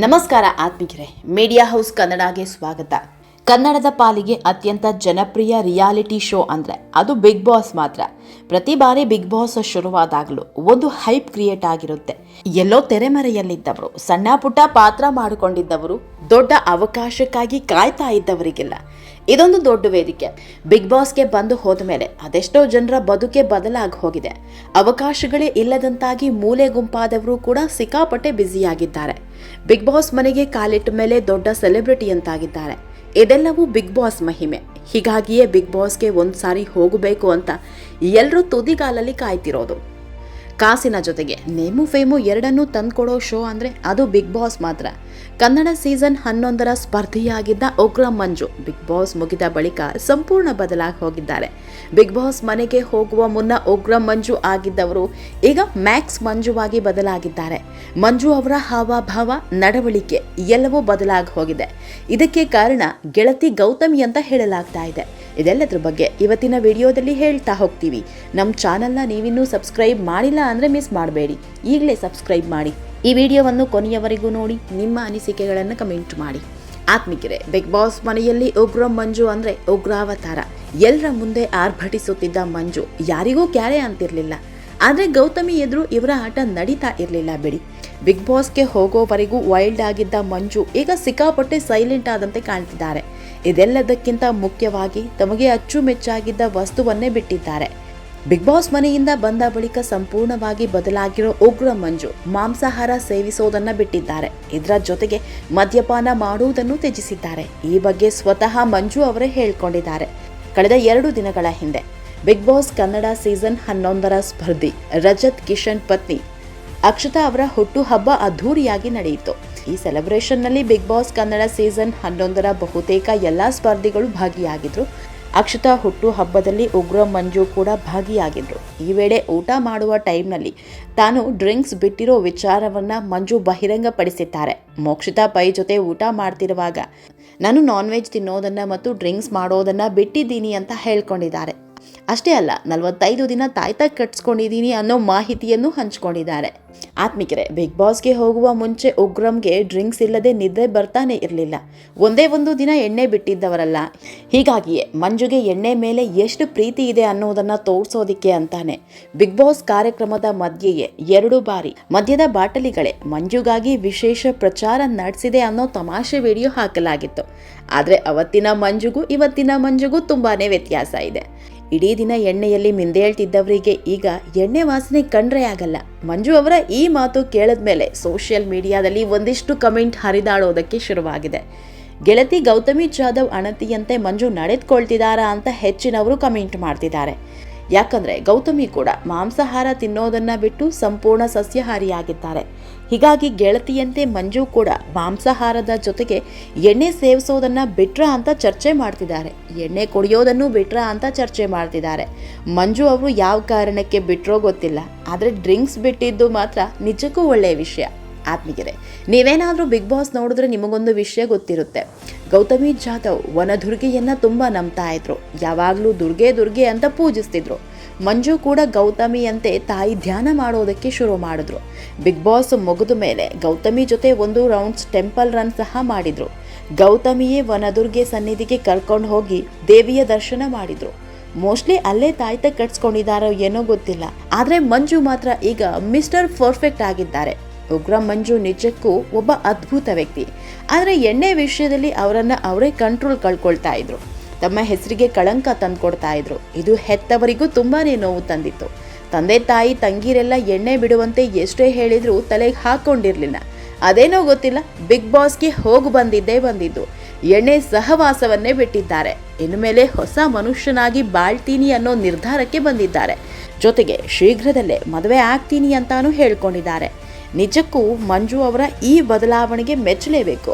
ನಮಸ್ಕಾರ ಆತ್ಮಿಕರೇ media house ಕನ್ನಡಗೆ ಸ್ವಾಗತ ಕನ್ನಡದ ಪಾಲಿಗೆ ಅತ್ಯಂತ ಜನಪ್ರಿಯ ರಿಯಾಲಿಟಿ ಶೋ ಅಂದರೆ ಅದು ಬಿಗ್ ಬಾಸ್ ಮಾತ್ರ. ಪ್ರತಿ ಬಾರಿ ಬಿಗ್ ಬಾಸ್ ಶುರುವಾದಾಗಲೂ ಒಂದು ಹೈಪ್ ಕ್ರಿಯೇಟ್ ಆಗಿರುತ್ತೆ. ಎಲ್ಲೋ ತೆರೆಮರೆಯಲ್ಲಿದ್ದವರು, ಸಣ್ಣ ಪುಟ್ಟ ಪಾತ್ರ ಮಾಡಿಕೊಂಡಿದ್ದವರು, ದೊಡ್ಡ ಅವಕಾಶಕ್ಕಾಗಿ ಕಾಯ್ತಾ ಇದ್ದವರಿಗೆಲ್ಲ. ಇದೊಂದು ದೊಡ್ಡ ವೇದಿಕೆ. ಬಿಗ್ ಬಾಸ್ಗೆ ಬಂದು ಹೋದ ಮೇಲೆ ಅದೆಷ್ಟೋ ಜನರ ಬದುಕೆ ಬದಲಾಗಿ ಹೋಗಿದೆ. ಅವಕಾಶಗಳೇ ಇಲ್ಲದಂತಾಗಿ ಮೂಲೆ ಗುಂಪಾದವರು ಕೂಡ ಸಿಕ್ಕಾಪಟ್ಟೆ ಬ್ಯುಸಿಯಾಗಿದ್ದಾರೆ. ಬಿಗ್ ಬಾಸ್ ಮನೆಗೆ ಕಾಲಿಟ್ಟ ಮೇಲೆ ದೊಡ್ಡ ಸೆಲೆಬ್ರಿಟಿ ಅಂತಾಗಿದ್ದಾರೆ. ಇದೆಲ್ಲವೂ ಬಿಗ್ ಬಾಸ್ ಮಹಿಮೆ. ಹೀಗಾಗಿಯೇ ಬಿಗ್ ಬಾಸ್ಗೆ ಒಂದು ಸಾರಿ ಹೋಗಬೇಕು ಅಂತ ಎಲ್ಲರೂ ತುದಿಗಾಲಲ್ಲಿ ಕಾಯ್ತಿರೋದು. ಕಾಸಿನ ಜೊತೆಗೆ. ನೇಮು ಫೇಮು ಎರಡನ್ನೂ ತಂದ್ಕೊಡೋ ಶೋ ಅಂದರೆ ಅದು ಬಿಗ್ ಬಾಸ್ ಮಾತ್ರ. ಕನ್ನಡ ಸೀಸನ್ ಹನ್ನೊಂದರ ಸ್ಪರ್ಧಿಯಾಗಿದ್ದ ಉಗ್ರ ಮಂಜು ಬಿಗ್ ಬಾಸ್ ಮುಗಿದ ಬಳಿಕ ಸಂಪೂರ್ಣ ಬದಲಾಗಿ ಹೋಗಿದ್ದಾರೆ. ಬಿಗ್ ಬಾಸ್ ಮನೆಗೆ ಹೋಗುವ ಮುನ್ನ ಉಗ್ರ ಮಂಜು ಆಗಿದ್ದವರು ಈಗ ಮ್ಯಾಕ್ಸ್ ಮಂಜುವಾಗಿ ಬದಲಾಗಿದ್ದಾರೆ. ಮಂಜು ಅವರ ಹಾವಭಾವ, ನಡವಳಿಕೆ ಎಲ್ಲವೂ ಬದಲಾಗಿ ಹೋಗಿದೆ. ಇದಕ್ಕೆ ಕಾರಣ ಗೆಳತಿ ಗೌತಮಿ ಅಂತ ಹೇಳಲಾಗ್ತಾ ಇದೆ. ಇದೆಲ್ಲದರ ಬಗ್ಗೆ ಇವತ್ತಿನ ವಿಡಿಯೋದಲ್ಲಿ ಹೇಳ್ತಾ ಹೋಗ್ತೀವಿ. ನಮ್ಮ ಚಾನಲ್ನ ನೀವಿನ್ನೂ ಸಬ್ಸ್ಕ್ರೈಬ್ ಮಾಡಿಲ್ಲ ಅಂದರೆ ಮಿಸ್ ಮಾಡಬೇಡಿ. ಈಗಲೇ ಸಬ್ಸ್ಕ್ರೈಬ್ ಮಾಡಿ. ಈ ವಿಡಿಯೋವನ್ನು ಕೊನೆಯವರೆಗೂ ನೋಡಿ, ನಿಮ್ಮ ಅನಿಸಿಕೆಗಳನ್ನು ಕಮೆಂಟ್ ಮಾಡಿ. ಆತ್ಮಿಕರೆ ಬಿಗ್ ಬಾಸ್ ಮನೆಯಲ್ಲಿ ಉಗ್ರ ಮಂಜು ಅಂದರೆ ಉಗ್ರಾವತಾರ. ಎಲ್ಲರ ಮುಂದೆ ಆರ್ಭಟಿಸುತ್ತಿದ್ದ ಮಂಜು ಯಾರಿಗೂ ಕ್ಯಾರೆ ಅಂತಿರಲಿಲ್ಲ. ಆದರೆ ಗೌತಮಿ ಎದುರು ಇವರ ಆಟ ನಡೀತಾ ಇರಲಿಲ್ಲ ಬಿಡಿ. ಬಿಗ್ ಬಾಸ್ಗೆ ಹೋಗೋವರೆಗೂ ವೈಲ್ಡ್ ಆಗಿದ್ದ ಮಂಜು ಈಗ ಸಿಕ್ಕಾಪಟ್ಟೆ ಸೈಲೆಂಟ್ ಆದಂತೆ ಕಾಣ್ತಿದ್ದಾರೆ. ಇದೆಲ್ಲದಕ್ಕಿಂತ ಮುಖ್ಯವಾಗಿ ತಮಗೆ ಅಚ್ಚುಮೆಚ್ಚಾಗಿದ್ದ ವಸ್ತುವನ್ನೇ ಬಿಟ್ಟಿದ್ದಾರೆ. ಬಿಗ್ ಬಾಸ್ ಮನೆಯಿಂದ ಬಂದ ಬಳಿಕ ಸಂಪೂರ್ಣವಾಗಿ ಬದಲಾಗಿರೋ ಉಗ್ರ ಮಂಜು ಮಾಂಸಾಹಾರ ಸೇವಿಸೋದನ್ನ ಬಿಟ್ಟಿದ್ದಾರೆ. ಇದರ ಜೊತೆಗೆ ಮದ್ಯಪಾನ ಮಾಡುವುದನ್ನು ತ್ಯಜಿಸಿದ್ದಾರೆ. ಈ ಬಗ್ಗೆ ಸ್ವತಃ ಮಂಜು ಅವರೇ ಹೇಳಿಕೊಂಡಿದ್ದಾರೆ. ಕಳೆದ ಎರಡು ದಿನಗಳ ಹಿಂದೆ ಬಿಗ್ ಬಾಸ್ ಕನ್ನಡ ಸೀಸನ್ ಹನ್ನೊಂದರ ಸ್ಪರ್ಧಿ ರಜತ್ ಕಿಶನ್ ಪತ್ನಿ ಅಕ್ಷತಾ ಅವರ ಹುಟ್ಟುಹಬ್ಬ ಅದ್ಧೂರಿಯಾಗಿ ನಡೆಯಿತು. ಈ ಸೆಲೆಬ್ರೇಷನ್ನಲ್ಲಿ ಬಿಗ್ ಬಾಸ್ ಕನ್ನಡ ಸೀಸನ್ ಹನ್ನೊಂದರ ಬಹುತೇಕ ಎಲ್ಲ ಸ್ಪರ್ಧಿಗಳು ಭಾಗಿಯಾಗಿದ್ರು. ಅಕ್ಷತಾ ಹುಟ್ಟು ಹಬ್ಬದಲ್ಲಿ ಉಗ್ರ ಮಂಜು ಕೂಡ ಭಾಗಿಯಾಗಿದ್ರು. ಈ ವೇಳೆ ಊಟ ಮಾಡುವ ಟೈಮ್ನಲ್ಲಿ ತಾನು ಡ್ರಿಂಕ್ಸ್ ಬಿಟ್ಟಿರೋ ವಿಚಾರವನ್ನ ಮಂಜು ಬಹಿರಂಗಪಡಿಸಿದ್ದಾರೆ. ಮೋಕ್ಷಿತಾ ಪೈ ಜೊತೆ ಊಟ ಮಾಡ್ತಿರುವಾಗ, ನಾನು ನಾನ್ ವೆಜ್ ತಿನ್ನೋದನ್ನ ಮತ್ತು ಡ್ರಿಂಕ್ಸ್ ಮಾಡೋದನ್ನ ಬಿಟ್ಟಿದ್ದೀನಿ ಅಂತ ಹೇಳ್ಕೊಂಡಿದ್ದಾರೆ. ಅಷ್ಟೇ ಅಲ್ಲ, ನಲವತ್ತೈದು ದಿನ ತಾಯ್ತ ಕಟ್ಸ್ಕೊಂಡಿದ್ದೀನಿ ಅನ್ನೋ ಮಾಹಿತಿಯನ್ನು ಹಂಚ್ಕೊಂಡಿದ್ದಾರೆ. ಆತ್ಮಿಕರೆ ಬಿಗ್ ಬಾಸ್ಗೆ ಹೋಗುವ ಮುಂಚೆ ಉಗ್ರಂಗೆ ಡ್ರಿಂಕ್ಸ್ ಇಲ್ಲದೆ ನಿದ್ರೆ ಬರ್ತಾನೆ ಇರಲಿಲ್ಲ. ಒಂದೇ ಒಂದು ದಿನ ಎಣ್ಣೆ ಬಿಟ್ಟಿದ್ದವರಲ್ಲ. ಹೀಗಾಗಿಯೇ ಮಂಜುಗೆ ಎಣ್ಣೆ ಮೇಲೆ ಎಷ್ಟು ಪ್ರೀತಿ ಇದೆ ಅನ್ನೋದನ್ನು ತೋರಿಸೋದಿಕ್ಕೆ ಅಂತಾನೆ. ಬಿಗ್ ಬಾಸ್ ಕಾರ್ಯಕ್ರಮದ ಮಧ್ಯೆಯೇ ಎರಡು ಬಾರಿ ಮದ್ಯದ ಬಾಟಲಿಗಳೇ ಮಂಜುಗಾಗಿ ವಿಶೇಷ ಪ್ರಚಾರ ನಡೆಸಿದೆ ಅನ್ನೋ ತಮಾಷೆ ವಿಡಿಯೋ ಹಾಕಲಾಗಿತ್ತು. ಆದರೆ ಅವತ್ತಿನ ಮಂಜುಗೂ ಇವತ್ತಿನ ಮಂಜುಗೂ ತುಂಬಾ ವ್ಯತ್ಯಾಸ ಇದೆ. ಇಡೀ ದಿನ ಎಣ್ಣೆಯಲ್ಲಿ ಮಿಂದೇಳ್ತಿದ್ದವರಿಗೆ ಈಗ ಎಣ್ಣೆ ವಾಸನೆ ಕಂಡ್ರೆ ಆಗಲ್ಲ. ಮಂಜು ಅವರ ಈ ಮಾತು ಕೇಳಿದ್ಮೇಲೆ ಸೋಷಿಯಲ್ ಮೀಡಿಯಾದಲ್ಲಿ ಒಂದಿಷ್ಟು ಕಮೆಂಟ್ ಹರಿದಾಡೋದಕ್ಕೆ ಶುರುವಾಗಿದೆ. ಗೆಳತಿ ಗೌತಮಿ ಜಾಧವ್ ಅಣತಿಯಂತೆ ಮಂಜು ನಡೆದುಕೊಳ್ತಿದ್ದಾರಾ ಅಂತ ಹೆಚ್ಚಿನವರು ಕಮೆಂಟ್ ಮಾಡ್ತಿದ್ದಾರೆ. ಯಾಕಂದ್ರೆ ಗೌತಮಿ ಕೂಡ ಮಾಂಸಾಹಾರ ತಿನ್ನೋದನ್ನ ಬಿಟ್ಟು ಸಂಪೂರ್ಣ ಸಸ್ಯಾಹಾರಿಯಾಗಿದ್ದಾರೆ. ಹೀಗಾಗಿ ಗೆಳತಿಯಂತೆ ಮಂಜು ಕೂಡ ಮಾಂಸಾಹಾರದ ಜೊತೆಗೆ ಎಣ್ಣೆ ಸೇವಿಸೋದನ್ನು ಬಿಟ್ರ ಅಂತ ಚರ್ಚೆ ಮಾಡ್ತಿದ್ದಾರೆ. ಎಣ್ಣೆ ಕುಡಿಯೋದನ್ನು ಬಿಟ್ರ ಅಂತ ಚರ್ಚೆ ಮಾಡ್ತಿದ್ದಾರೆ. ಮಂಜು ಅವರು ಯಾವ ಕಾರಣಕ್ಕೆ ಬಿಟ್ರೋ ಗೊತ್ತಿಲ್ಲ. ಆದರೆ ಡ್ರಿಂಕ್ಸ್ ಬಿಟ್ಟಿದ್ದು ಮಾತ್ರ ನಿಜಕ್ಕೂ ಒಳ್ಳೆಯ ವಿಷಯ. ಆತ್ಮೀಗೆರೆ ನೀವೇನಾದರೂ ಬಿಗ್ ಬಾಸ್ ನೋಡಿದ್ರೆ ನಿಮಗೊಂದು ವಿಷಯ ಗೊತ್ತಿರುತ್ತೆ. ಗೌತಮಿ ಜಾಧವ್ ವನದುರ್ಗೆಯನ್ನು ತುಂಬ ನಂಬ್ತಾ ಇದ್ರು. ಯಾವಾಗಲೂ ದುರ್ಗೆ ದುರ್ಗೆ ಅಂತ ಪೂಜಿಸ್ತಿದ್ರು. ಮಂಜು ಕೂಡ ಗೌತಮಿಯಂತೆ ತಾಯಿ ಧ್ಯಾನ ಮಾಡೋದಕ್ಕೆ ಶುರು ಮಾಡಿದ್ರು. ಬಿಗ್ ಬಾಸ್ ಮುಗಿದ ಮೇಲೆ ಗೌತಮಿ ಜೊತೆ ಒಂದು ರೌಂಡ್ಸ್ ಟೆಂಪಲ್ ರನ್ ಸಹ ಮಾಡಿದ್ರು. ಗೌತಮಿಯೇ ವನದುರ್ಗೆ ಸನ್ನಿಧಿಗೆ ಕರ್ಕೊಂಡು ಹೋಗಿ ದೇವಿಯ ದರ್ಶನ ಮಾಡಿದ್ರು. ಮೋಸ್ಟ್ಲಿ ಅಲ್ಲೇ ತಾಯ್ತ ಕಟ್ಸ್ಕೊಂಡಿದ್ದಾರೋ ಏನೋ ಗೊತ್ತಿಲ್ಲ. ಆದರೆ ಮಂಜು ಮಾತ್ರ ಈಗ ಮಿಸ್ಟರ್ ಪರ್ಫೆಕ್ಟ್ ಆಗಿದ್ದಾರೆ. ಉಗ್ರ ಮಂಜು ನಿಜಕ್ಕೂ ಒಬ್ಬ ಅದ್ಭುತ ವ್ಯಕ್ತಿ. ಆದರೆ ಎಣ್ಣೆ ವಿಷಯದಲ್ಲಿ ಅವರನ್ನು ಅವರೇ ಕಂಟ್ರೋಲ್ ಕಳ್ಕೊಳ್ತಾ ಇದ್ರು. ತಮ್ಮ ಹೆಸರಿಗೆ ಕಳಂಕ ತಂದುಕೊಡ್ತಾ ಇದ್ರು. ಇದು ಹೆತ್ತವರಿಗೂ ತುಂಬಾನೇ ನೋವು ತಂದಿತ್ತು. ತಂದೆ ತಾಯಿ ತಂಗಿರೆಲ್ಲ ಎಣ್ಣೆ ಬಿಡುವಂತೆ ಎಷ್ಟೇ ಹೇಳಿದ್ರು ತಲೆಗೆ ಹಾಕೊಂಡಿರ್ಲಿಲ್ಲ. ಅದೇನೋ ಗೊತ್ತಿಲ್ಲ, ಬಿಗ್ ಬಾಸ್ಗೆ ಹೋಗಿ ಬಂದಿದ್ದೇ ಬಂದಿದ್ದು. ಎಣ್ಣೆ ಸಹವಾಸವನ್ನೇ ಬಿಟ್ಟಿದ್ದಾರೆ. ಇನ್ನು ಮೇಲೆ ಹೊಸ ಮನುಷ್ಯನಾಗಿ ಬಾಳ್ತೀನಿ ಅನ್ನೋ ನಿರ್ಧಾರಕ್ಕೆ ಬಂದಿದ್ದಾರೆ. ಜೊತೆಗೆ ಶೀಘ್ರದಲ್ಲೇ ಮದುವೆ ಆಗ್ತೀನಿ ಅಂತಾನೂ ಹೇಳ್ಕೊಂಡಿದ್ದಾರೆ. ನಿಜಕ್ಕೂ ಮಂಜು ಅವರ ಈ ಬದಲಾವಣೆಗೆ ಮೆಚ್ಚಲೇಬೇಕು.